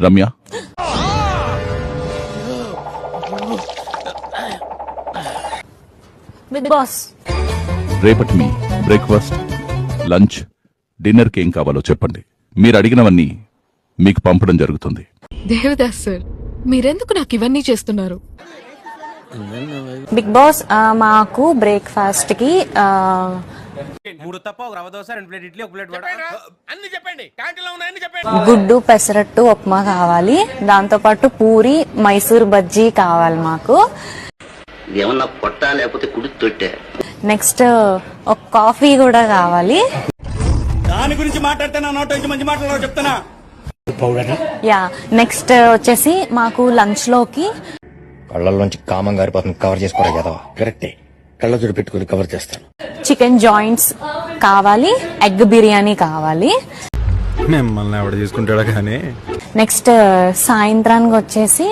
Ramya. Big boss. రేపటి మీ breakfast lunch డిన్నర్కి ఏం కావాలో చెప్పండి. మీరు అడిగినవన్నీ మీకు పంపడం జరుగుతుంది. దేవదాస్ సార్ మీరెందుకు నాకు ఇవన్నీ చేస్తున్నారు? బిగ్ బాస్ ఆ, మాకు బ్రేక్ఫాస్ట్కి ఆ, మూడు తప్ప ఒక రవ దోశ రెండు ప్లేట్ ఇడ్లీ ఒక ప్లేట్ వడ. అన్ని చెప్పండి. క్యాంటీన్లో ఉన్నాయని చెప్పండి. గుడ్డు పెసరట్టు ఉప్మా కావాలి. దాంతో పాటు పూరి మైసూర్ బజ్జీ కావాలి మాకు. ఏమన్నా పొట్ట లేకపోతే కుడి తొట్టే. నెక్స్ట్ ఒక కాఫీ కూడా కావాలి. దాని గురించి మాట్లాడితే నా నోట నుంచి మంచి మాటలు చెప్తానా యా నెక్స్ట్ వచ్చేసి మాకు లంచ్లోకి కళ్ళల్లోంచి కామం గారిపోతుంది కవర్ చేసుకోరా కదా. కరెక్టే. కళ్ళజోడు పెట్టుకుని కవర్ చేస్తాను. చికెన్ జాయింట్స్ కావాలి ఎగ్ బిర్యానీ కావాలి. మిమ్మల్ని ఎవడ చేసుకుంటాడో కానీ. నెక్స్ట్ సాయంత్రానికి వచ్చేసి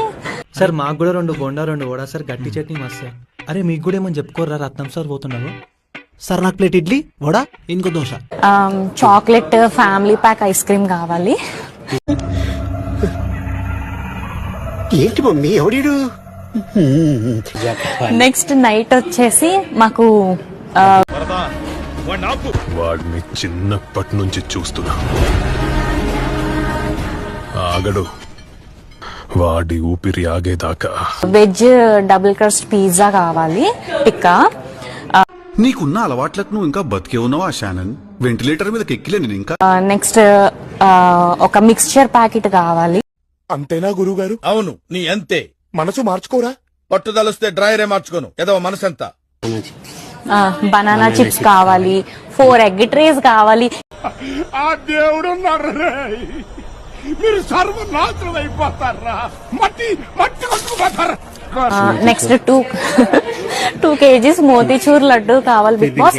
సార్ మాకు కూడా రెండు బొండా రెండు వడ సార్ గట్టి చట్నీ మస్తు సార్. అరే మీకు కూడా ఏమని చెప్పుకోర్రా రత్నం సార్ పోతున్నాను సార్ నాకు ప్లేట్ ఇడ్లీ వడ ఇంకో dosa. Chocolate family pack ice cream కావాలి. ఏంటి మమ్మీ ఎవడీడు? నెక్స్ట్ నైట్ వచ్చేసి మాకు వాడిని చిన్నప్పటి నుంచి చూస్తున్నా. ఆగడు. వాడి ఊపిరి ఆగేదాకా. వెజ్ డబుల్ క్రస్ట్ పిజ్జా కావాలి. టిక్కా నీకున్న అలవాట్లకు నువ్వు ఇంకా బతికే ఉన్నావా షానన్? వెంటిలేటర్ మీద ఎక్కిలే నేను ఇంకా. నెక్స్ట్ ఒక మిక్స్చర్ ప్యాకెట్ కావాలి. అంతేనా గురువు గారు అవును నీ అంతే. మనసు మార్చుకోరా? పట్టుదలొస్తే డ్రైరే మార్చుకోను. ఏదో మనసంతా. బనానా చిప్స్ కావాలి ఫోర్ ఎగ్ ట్రేస్ కావాలి. ఆ దేవుడు మీరు సర్వనాశనం అయిపోతారా మట్టి మట్టి కొట్టుకుపోతారా? Next two two KGs motichoor laddu కావాలి బిగ్ బాస్.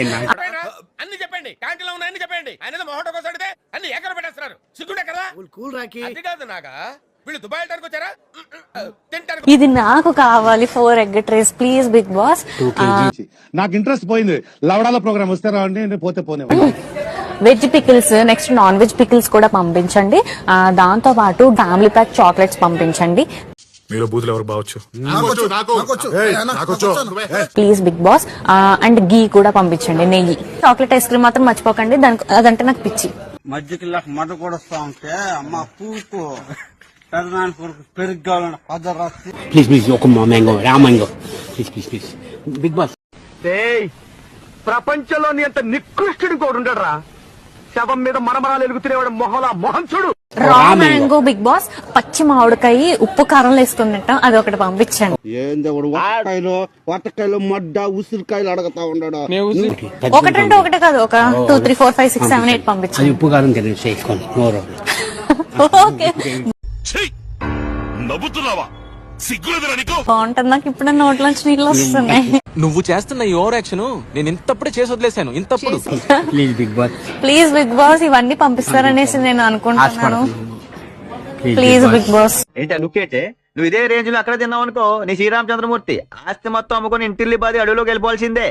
అన్ని చెప్పండి. క్యాంటీన్లో ఉన్నాయని చెప్పండి. ఆయన మొహట కోసం అన్ని ఎక్కడ పెట్టేస్తున్నారు? సిగ్గుండే కదా? కూల్ రాకి అది కాదు నాగా. వీళ్ళు దుబాయ్ వెళ్ళడానికి వచ్చారా? తింటారు ఇది నాకు కావాలి four egg trays. Please Bigg Boss. నాకు ఇంట్రెస్ట్ పోయింది. లవడాల ప్రోగ్రామ్ వస్తే రావండి నేను పోతే పోనే veg pickles next non veg pickles కూడా పంపించండి. ఆ, దాంతో పాటు ఫ్యామిలీ ప్యాక్ చాక్లెట్స్ పంపించండి. మీరు బూతులు ఎవరు బావచ్చు? Please Bigg Boss. And ghee కూడా పంపించండి నెయ్యి. చాక్లెట్ ఐస్ క్రీమ్ మాత్రం మర్చిపోకండి దానికి అదంటే నాకు పిచ్చి. మధ్యకి మడ కూడా వస్తా ఉంటే అమ్మ పూపు పెద్దనాన్న కొడుకు పెరుగు కావాలంటే పద రాసి. ప్లీజ్ ప్లీజ్ ఒక మ్యాంగో రా mango. Please please please Bigg Boss ప్రపంచంలోని అంత నికృష్టుడు కూడా ఉండడరా. శవం మీద మరమరాలు ఎలుగుతునేవాడు మొహలా మొహం చూడు రా మ్యాంగో బిగ్ బాస్ పచ్చి మామిడికాయ ఉప్పు కారం వేసుకుని తింటాం అది ఒకటి పంపించండి. ఏందేవాడు వట్టకాయలు? వట్టకాయలు మడ్డ ఉసిరికాయలు అడగతా ఉన్నాడు. ఒకటంటే ఒకటే కాదు ఒక two three four five six seven eight పంపించండి. ఉప్పు కారం ఓకే నవ్వుతున్నావా? సిగ్గులేదురా నీకు? బాగుంటుంది. నాకు ఇప్పుడు నోట్లోంచి నీళ్ళు వస్తున్నాయి. నువ్వు చేస్తున్న ఈ ఓవర్ యాక్షన్ నేను ఇంతప్పుడే చేసి వదిలేశాను. ఇంతప్పుడు. Please Bigg Boss please Bigg Boss ఇవన్నీ పంపిస్తారనేసి నేను అనుకుంటున్నాను. ప్లీజ్ బిగ్ బాస్ ఏంటి నువ్వు ఇదే రేంజ్లో అక్కడ తిన్నావు అనుకో నీ శ్రీరామచంద్రమూర్తి ఆస్తి మొత్తం అమ్ముకొని ఇంటిల్లి బాది అడవిలోకి వెళ్ళిపోవాల్సిందే.